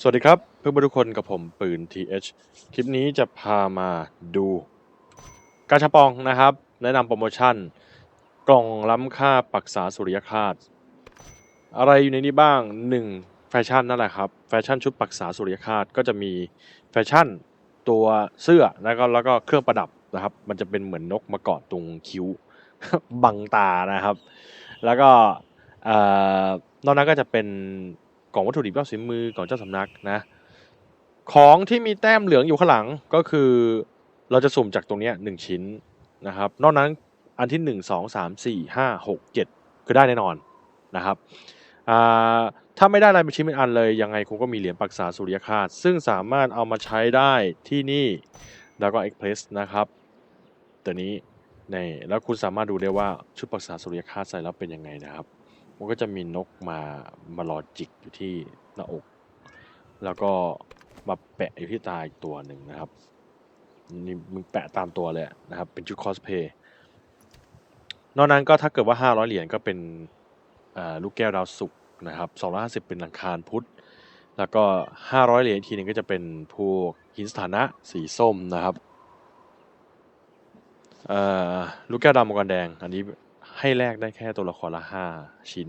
สวัสดีครับ เพื่อนๆทุกคนกับผมปืน TH คลิปนี้จะพามาดูกาชาปองนะครับ แนะนำโปรโมชั่น กล่องล้ำค่าปักษาสุริยคาชอะไรอยู่ในนี้บ้าง 1. แฟชั่นนั่นแหละครับ แฟชั่นชุดปักษาสุริยคาชก็จะมีแฟชั่นตัวเสื้อแล้วก็แล้วก็เครื่องประดับนะครับ มันจะเป็นเหมือนนกมาเกาะตรงคิ้วบังตานะครับ แล้วก็นอกนั้นก็จะเป็น กล่องวัตถุดิบยอดฝีมือของเจ้าสำนักนะ ของที่มีแต้มเหลืองอยู่ข้างหลังก็คือเราจะสุ่มจากตรงนี้หนึ่งชิ้นนะครับ นอกนั้นอันที่หนึ่งสองสามสี่ห้าหกเจ็ดคือได้แน่นอนนะครับถ้าไม่ได้อะไรเป็นชิ้นเป็นอันเลย ยังไงคุณก็มีเหรียญปรักษาสุริยคาชซึ่งสามารถเอามาใช้ได้ที่นี่แล้วก็เอ็กเพรสนะครับตัวนี้นี่แล้วคุณสามารถดูได้ว่าชุดปรักษาสุริยคาชใส่แล้วเป็นยังไงนะครับ มันก็จะมีนกมามารอจิกอยู่ที่หน้าอก แล้วก็มาแปะอยู่ที่ตาอีกตัวหนึ่งนะครับนี่มึงแปะตามตัวเลยนะครับ เป็นชุดคอสเพย์นอกนั้นก็ถ้าเกิดว่า 500 เหรียญก็เป็นลูกแก้วดาวศุกนะครับ250 เป็นหลังคารพุธแล้วก็ 500 เหรียญอีกทีหนึงก็จะเป็นพวกหินสถานะสีส้มนะครับลูกแก้วดำมังกรแดง อันนี้ ให้แลกได้แค่ตัวละครละ 5 ชิ้น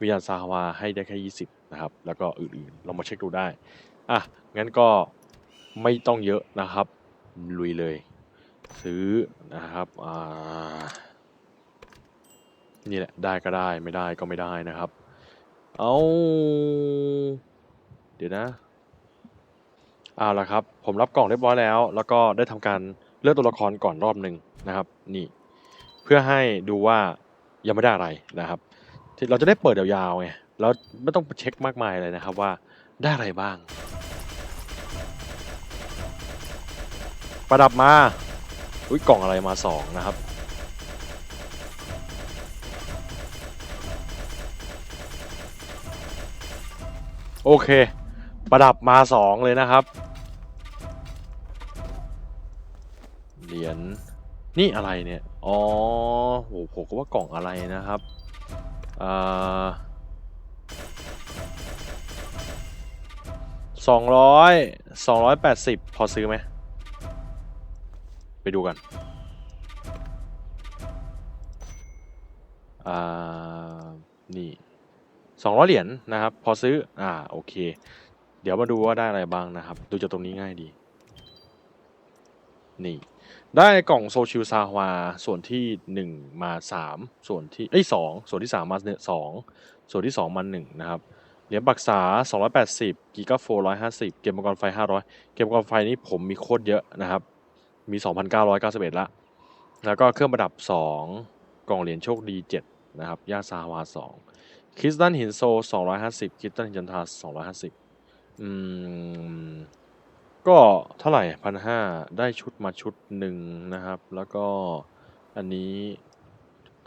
วิญญาณซาฮวาให้ได้แค่ 20 นะครับ แล้วก็อื่นๆลองมาเช็คดูได้ อะ งั้นก็ไม่ต้องเยอะนะครับ ลุยเลย ซื้อนะครับ อ่า นี่แหละ ได้ก็ได้ ไม่ได้ก็ไม่ได้นะครับ เอาเดี๋ยวนะเอาละครับ ผมรับกล่องเรียบร้อยแล้ว แล้วก็ได้ทำการเลือกตัวละครก่อนรอบหนึ่งนะครับ นี่ เพื่อให้ดูว่ายังไม่ได้อะไรนะครับที่เราจะได้เปิดยาวๆไงแล้วไม่ต้องเช็คมากมายเลยนะครับว่าได้อะไรบ้าง ประดับมาอุ้ยกล่องอะไรมาสองนะครับโอเค ประดับมาสองเลยนะครับ เหรียญนี่อะไรเนี่ย อ๋อโหผมก็ว่ากล่องอะไรนะครับอ่าสองร้อยสองร้อยแปดสิบพอซื้อไหม ไปดูกันอ่านี่สองร้อยเหรียญนะครับ พอซื้อ อ่า โอเค เดี๋ยวมาดูว่าได้อะไรบ้างนะครับ ดูจากตรงนี้ง่ายดี นี่ ได้กล่องโซชิลซาวาส่วนที่หนึ่งมาสามส่วนที่เอ้ยสองส่วนที่สามมาเนี่ยสองส่วนที่สองมาหนึ่งนะครับเหรียญปักษาสองร้อยแปดสิบกิกาโฟร้อยห้าสิบเกมมังกรไฟห้าร้อยเกมมังกรไฟนี้ผมมีโคตรเยอะนะครับ มีสองพันเก้าร้อยเก้าสิบเอ็ดละแล้วก็เครื่องประดับสองกล่องเหรียญโชคดีเจ็ดนะครับ ย่าซาวาสองคริสตันหินโซสองร้อยห้าสิบคริสตันหินจันทาสองร้อยห้าสิบอืม ก็เท่าไหร่พันห้าได้ชุดมาชุดหนึ่งนะครับ แล้วก็อันนี้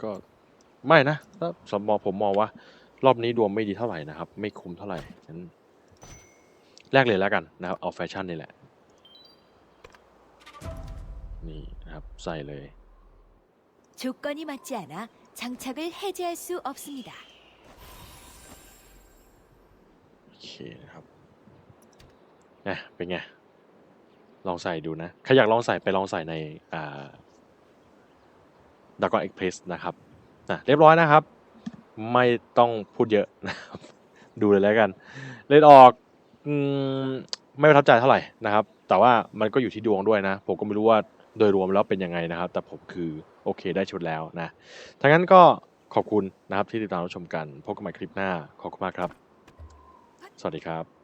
ก็ไม่นะถ้าสำหรับผมมองว่ารอบนี้ดวงไม่ดีเท่าไหร่นะครับ ไม่คุ้มเท่าไหร่งั้นแรกเลยแล้วกันนะครับ เอาแฟชั่นนี่แหละ นี่นะครับ ใส่เลย 조건이 맞지 않아 장착을 해제할 수 없습니다. โอเคนะครับนะเป็นไง ลองใส่ดูนะใครอยากลองใส่ไปลองใส่ในดากอนเอ็กเพรสนะครับนะเรียบร้อยนะครับ ไม่ต้องพูดเยอะนะครับดูเลยแล้วกัน เลนออกอมไม่ประทับใจเท่าไหร่นะครับ แต่ว่ามันก็อยู่ที่ดวงด้วยนะ ผมก็ไม่รู้ว่าโดยรวมแล้วเป็นยังไงนะครับ แต่ผมคือโอเคได้ชุดแล้วนะทั้งนั้นก็ขอบคุณนะครับที่ติดตามรับชมกัน พบกันใหม่คลิปหน้า ขอบคุณมากครับ สวัสดีครับ